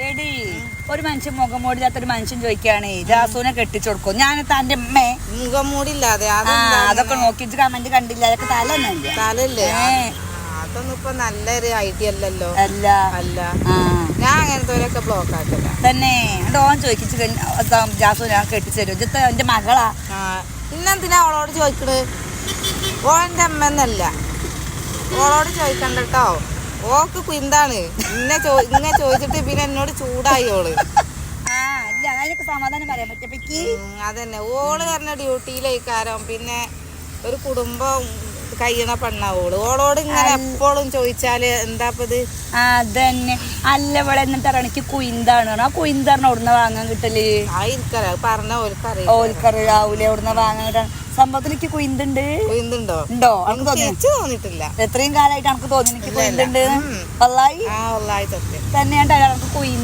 എടി ഒരു മനുഷ്യൻ മുഖം മൂടില്ലാത്ത ഒരു മനുഷ്യൻ ചോദിക്കുകയാണ് രാസുവിനെ കെട്ടിച്ചു കൊടുക്കും ഞാൻ തന്റെ അമ്മേ മുഖം മൂടില്ലാതെ അതൊക്കെ നോക്കി കമന്റ് കണ്ടില്ല അതൊക്കെ തല തലല്ലേ അതൊന്നും ഇപ്പൊ നല്ലൊരു ഐഡിയ അല്ലല്ലോ. അല്ല. അല്ല. ഞാൻ അങ്ങനത്തെ ബ്ലോക്ക് ആക്കില്ല തന്നെ. ഓൻ ചോദിച്ചിട്ട് ജാസു ഞാൻ കെട്ടിച്ചു തരും ഇജത്തെ എന്റെ മകളാ. ഇന്നെന്തിനാ അവളോട് ചോദിക്കണ്? ഓന്റെ അമ്മ എന്നല്ല ഓളോട് ചോദിക്കണ്ട കേട്ടോ ഓക്ക് കുന്താണ്. ഇന്നെ ഇങ്ങനെ ചോദിച്ചിട്ട് പിന്നെ എന്നോട് ചൂടായി ഓൾ. ആ സമാധാനം പറയാൻ അതന്നെ. ഓൾ പറഞ്ഞ ഡ്യൂട്ടിയിലേക്കാരം പിന്നെ ഒരു കുടുംബം കയ്യണ പെണ്ണാ ഓൾ. ഓളോട് ഇങ്ങനെ എപ്പോഴും ചോദിച്ചാൽ എന്താപ്പത്? അതന്നെ. അല്ല ഇവിടെ എന്നിട്ട് എനിക്ക് കുയിന്താണ് ആ കുയിന്താണ് അവിടുന്ന് വാങ്ങാൻ കിട്ടൽ? ആയിരിക്കല പറഞ്ഞ ഓൽക്കറിയാം. ഓൽക്കറി രാവിലെ അവിടുന്ന് വാങ്ങാൻ കിട്ടാൻ? സംഭവത്തിലേക്ക് കുയിന്തുണ്ട്. കുയിന്തുണ്ടോ? ഉണ്ടോ? എനിക്ക് തോന്നി എത്രയും കാലമായിട്ട് എനിക്ക് തോന്നി എനിക്ക്. കുയിന്തുണ്ട്. വല്ലായി. എനിക്ക് കുയിന്ത്